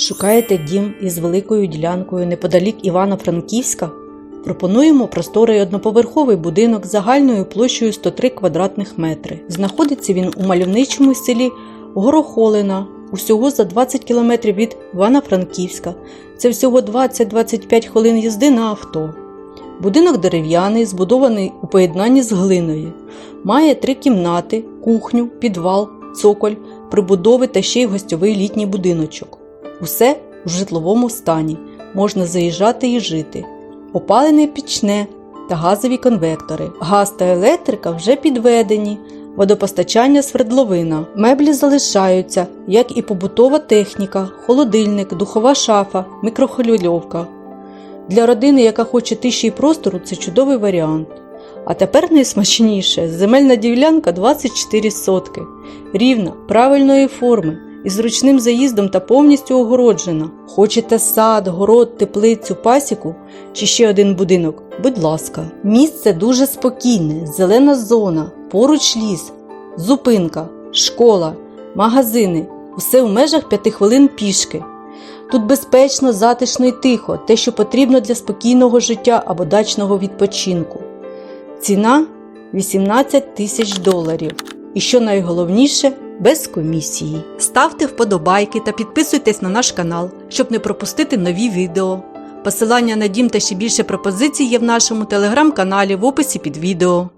Шукаєте дім із великою ділянкою неподалік Івано-Франківська? Пропонуємо просторий одноповерховий будинок загальною площею 103 квадратних метри. Знаходиться він у мальовничому селі Горохолина, усього за 20 кілометрів від Івано-Франківська. Це всього 20-25 хвилин їзди на авто. Будинок дерев'яний, збудований у поєднанні з глиною. Має три кімнати, кухню, підвал, цоколь, прибудови та ще й гостьовий літній будиночок. Усе в житловому стані, можна заїжджати і жити. Опалене пічне та газові конвектори. Газ та електрика вже підведені, водопостачання свердловина. Меблі залишаються, як і побутова техніка, холодильник, духова шафа, мікрохвильовка. Для родини, яка хоче тиші й простору, це чудовий варіант. А тепер найсмачніше земельна ділянка 24 сотки, рівна, правильної форми, із зручним заїздом та повністю огороджена. Хочете сад, город, теплицю, пасіку чи ще один будинок? Будь ласка. Місце дуже спокійне, зелена зона, поруч ліс, зупинка, школа, магазини. Усе в межах 5 хвилин пішки. Тут безпечно, затишно і тихо, те, що потрібно для спокійного життя або дачного відпочинку. Ціна 18 тисяч доларів. І що найголовніше, без комісії. Ставте вподобайки та підписуйтесь на наш канал, щоб не пропустити нові відео. Посилання на дім та ще більше пропозицій є в нашому телеграм-каналі в описі під відео.